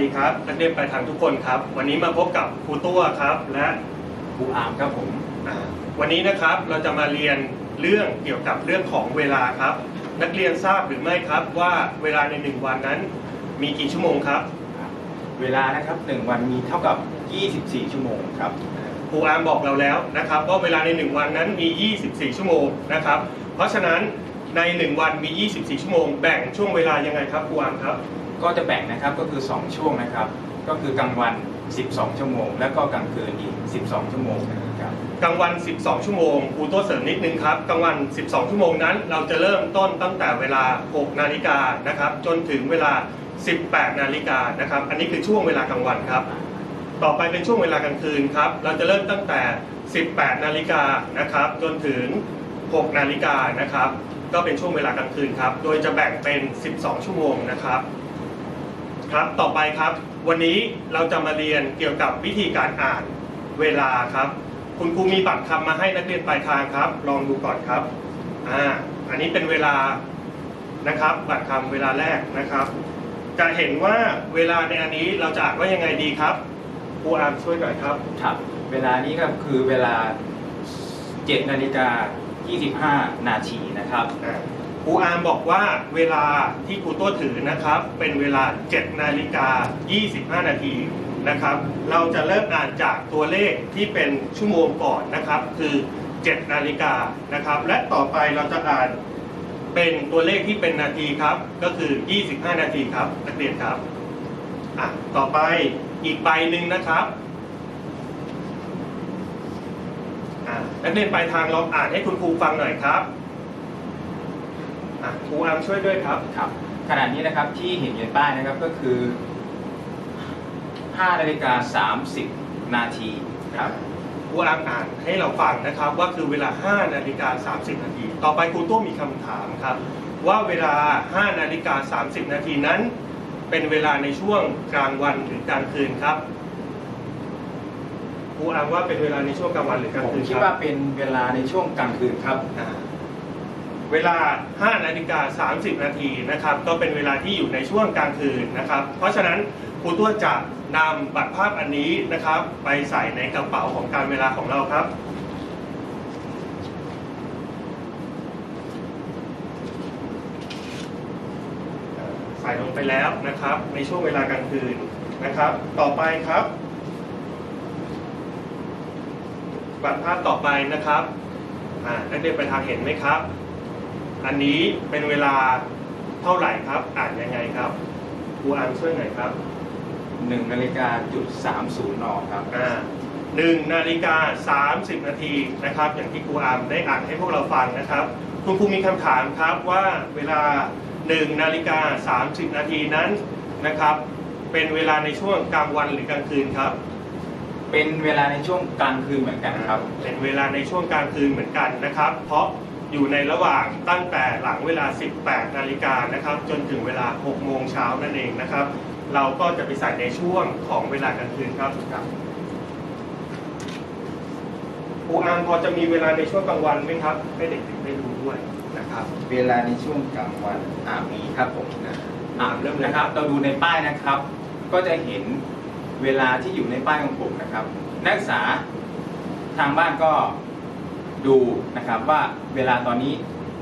ดีครับนักเรียนปลายทางทุกคนครับ วันนี้มาพบกับครูตัวครับ และครูอาร์มครับผมอ่าวันนี้นะครับเราจะมาเรียนเรื่องเกี่ยวกับเรื่องของเวลาครับ นักเรียนทราบหรือไม่ครับว่าเวลาในหนึ่งวันนั้น มีกี่ชั่วโมงครับเวลานะครับหนึ่งวันมีเท่ากับ 24 ชั่วโมงครับครูอาร์มบอกเราแล้วนะครับว่าเวลาในหนึ่งวันนั้นมี 24 ชั่วโมงนะครับ เพราะฉะนั้น ในหนึ่งวันมี 24 ชั่วโมง แบ่งช่วงเวลายังไงครับครูอาร์มครับ ก็จะแบ่งนะครับก็คือ 2 ช่วงนะครับ ก็คือกลางวัน 12 ชั่วโมง แล้วก็กลางคืนอีก 12 ชั่วโมงนะครับกลางวัน 12 ชั่วโมงครูตัวเสริมนิดนึงครับกลางวัน 12 ชั่วโมงนั้น เราจะเริ่มต้นตั้งแต่เวลา 6 นาฬิกานะครับจนถึงเวลา 18 นาฬิกานะครับอันนี้คือช่วงเวลากลางวันครับ ต่อไปเป็นช่วงเวลากลางคืนครับเราจะเริ่มตั้งแต่ 18 นาฬิกานะครับจนถึง 6 นาฬิกานะครับ ก็เป็นช่วงเวลากลางคืนครับ โดยจะแบ่งเป็น 12 ชั่วโมงนะครับ ครับ ต่อไปครับ วันนี้เราจะมาเรียนเกี่ยวกับวิธีการอ่านเวลาครับ คุณครูมีบัตรคำมาให้นักเรียนปลายทางครับ ลองดูก่อนครับ อ่า อันนี้เป็นเวลานะครับ บัตรคำเวลาแรกนะครับ จะเห็นว่าเวลาในอันนี้เราจะอ่านว่ายังไงดีครับครูอาร์มช่วยหน่อยครับ ครับ เวลานี้ก็คือเวลา7นาฬิกา 25 นาทีนะครับครูอาร์มบอกว่าเวลาที่ครูตัวถือนะครับ เป็นเวลา 7 นาฬิกา 25 นาทีนะครับ เราจะเริ่มอ่านจากตัวเลขที่เป็นชั่วโมงก่อนนะครับ คือ 7 นาฬิกานะครับ และต่อไปเราจะอ่านเป็นตัวเลขที่เป็นนาทีครับ ก็คือ 25 นาทีครับนักเรียนครับอะต่อไปอีกใบหนึ่งนะครับอะ นักเรียนปลายทางลองอ่านให้คุณครูฟังหน่อยครับอะครูอาร์มช่วยด้วยครับ ครับ ขณะนี้นะครับที่เห็นอยู่ในป้ายนะครับก็คือ5นาฬิกา30 นาทีครับครูอาร์มอ่านให้เราฟังนะครับว่าคือเวลา5นาฬิกา30 นาที ต่อไปครูตู้มีคำถามครับ ว่าเวลา5นาฬิกา30 นาทีนั้น เป็นเวลาในช่วงกลางวันหรือกลางคืนครับ ครูอาร์มว่าเป็นเวลาในช่วงกลางวันหรือกลางผมคืนคิดคว่ารับเป็นเวลาในช่วงกลางคืนครับ อ่าเวลา 5 นาฬิกา 30 นาทีนะครับ ก็เป็นเวลาที่อยู่ในช่วงกลางคืนนะครับ เพราะฉะนั้นครูตัวจะนำบัตรภาพอันนี้นะครับ ไปใส่ในกระเป๋าของการเวลาของเราครับ ใส่ลงไปแล้วนะครับ ในช่วงเวลากลางคืนนะครับ ต่อไปครับ บัตรภาพต่อไปนะครับอ่านักเรียนไปทางเห็นไหมครับ อันนี้เป็นเวลาเท่าไหร่ครับ อ่านยังไงครับครูอ่านช่วยหน่อยครับ1นาฬิกาจุด30นครับอ่าหนึ่งนาฬิกาสามสิบนาทีนะครับ อย่างที่ครูอามได้อ่านให้พวกเราฟังนะครับ คุณครูมีคำถามครับว่าเวลาหนึ่งนาฬิกาสามสิบนาทีนั้นนะครับ เป็นเวลาในช่วงกลางวันหรือกลางคืนครับ เป็นเวลาในช่วงกลางคืนเหมือนกันครับ เป็นเวลาในช่วงกลางคืนเหมือนกันนะครับ เพราะอยู่ในระหว่างตั้งแต่หลังเวลา 18 นาฬิกานะครับ จนถึงเวลา 6 โมงเช้านั่นเองนะครับ เราก็จะไปใส่ในช่วงของเวลากลางคืนครับครับครูอามพอจะมีเวลาในช่วงกลางวันไหมครับ ให้เด็กๆได้ดูด้วยนะครับ เวลาในช่วงกลางวันอ่ามีครับผมนะอ่าเริ่มเลยนะครับ เราดูในป้ายนะครับ ก็จะเห็น เวลาที่อยู่ในป้ายของผมนะครับ นักศึกษาทางบ้านก็ดูนะครับว่าเวลาตอนนี้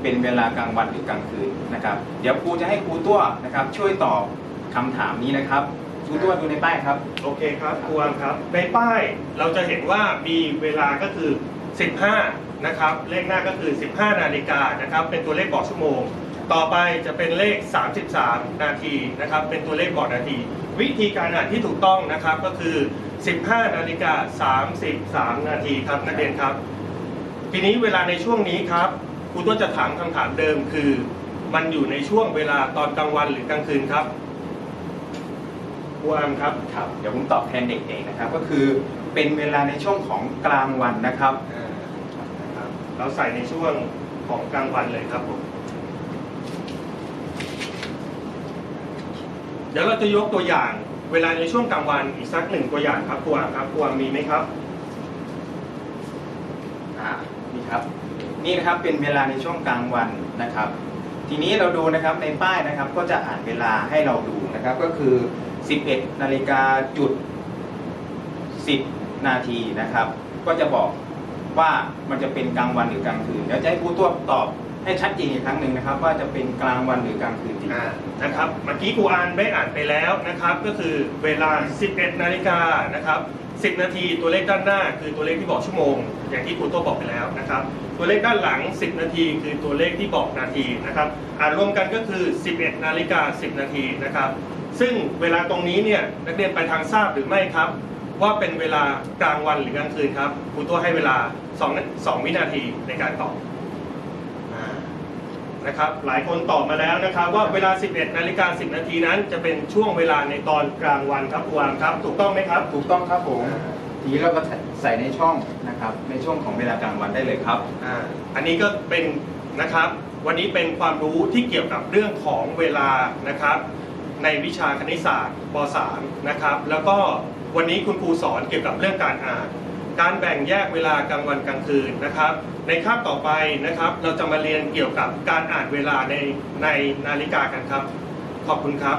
เป็นเวลากลางวันหรือกลางคืนนะครับ เดี๋ยวครูจะให้ครูตัวนะครับ ช่วยตอบคำถามนี้นะครับครูตัวดูในป้ายครับ โอเคครับครูอามครับ ในป้ายเราจะเห็นว่ามีเวลาก็คือ 15 นะครับ เลขหน้าก็คือ 15 นาฬิกานะครับ เป็นตัวเลขบอกชั่วโมง ต่อไปจะเป็นเลข 33 นาทีนะครับ เป็นตัวเลขบอกนาที วิธีการอ่านที่ถูกต้องนะครับก็คือ 15 นาฬิกา 33 นาทีครับนักเรียนครับ ทีนี้เวลาในช่วงนี้ครับครูต้นจะถามคำถามเดิมคือ มันอยู่ในช่วงเวลาตอนกลางวันหรือกลางคืนครับครูอามครับ ครับ เดี๋ยวผมตอบแทนเด็กเองนะครับ ก็คือเป็นเวลาในช่วงของกลางวันนะครับอ่านะครับเราใส่ในช่วงของกลางวันเลยครับผม เดี๋ยวเราจะยกตัวอย่างเวลาในช่วงกลางวันอีกสักหนึ่งตัวอย่างครับครูอาครับครูอามมีไหมครับอ่านี่ครับ นี่นะครับเป็นเวลาในช่วงกลางวันนะครับ ทีนี้เราดูนะครับในป้ายนะครับก็จะอ่านเวลาให้เราดูนะครับก็คือ 11นาฬิกาจุด10 นาทีนะครับ ก็จะบอกว่ามันจะเป็นกลางวันหรือกลางคืนเดี๋ยวจะให้ครูตัวตอบ ให้ชัดเจนอีกครั้งหนึ่งนะครับ ว่าจะเป็นกลางวันหรือกลางคืนจริง อ่านะครับเมื่อกี้ครูอ่านได้อ่านไปแล้วนะครับ ก็คือเวลา 11 นาฬิกานะครับ 10 นาทีตัวเลขด้านหน้า คือตัวเลขที่บอกชั่วโมง อย่างที่ครูโตบอกไปแล้วนะครับ ตัวเลขด้านหลัง 10 นาที คือตัวเลขที่บอกนาทีนะครับอ่านรวมกันก็คือ 11 นาฬิกา 10 นาทีนะครับ ซึ่งเวลาตรงนี้เนี่ยนักเรียนไปทางทราบหรือไม่ครับ ว่าเป็นเวลากลางวันหรือกลางคืนครับครูตัวให้เวลา2 2วินาทีในการตอบ นะครับหลายคนตอบมาแล้วนะครับ ว่าเวลา 11นาฬิกา10 นาทีนั้น จะเป็นช่วงเวลาในตอนกลางวันครับครูอามครับ ถูกต้องไหมครับ ถูกต้องครับผมทีนี้เราก็ใส่ในช่องนะครับ ในช่วงของเวลากลางวันได้เลยครับอ่าอันนี้ก็เป็นนะครับ วันนี้เป็นความรู้ที่เกี่ยวกับเรื่องของเวลานะครับ ในวิชาคณิตศาสตร์ป .3 นะครับ แล้วก็วันนี้คุณครูสอนเกี่ยวกับเรื่องการอ่าน การแบ่งแยกเวลากลางวันกลางคืนนะครับ ในคาบต่อไปนะครับ เราจะมาเรียนเกี่ยวกับการอ่านเวลาในในนาฬิกากันครับ ขอบคุณครับ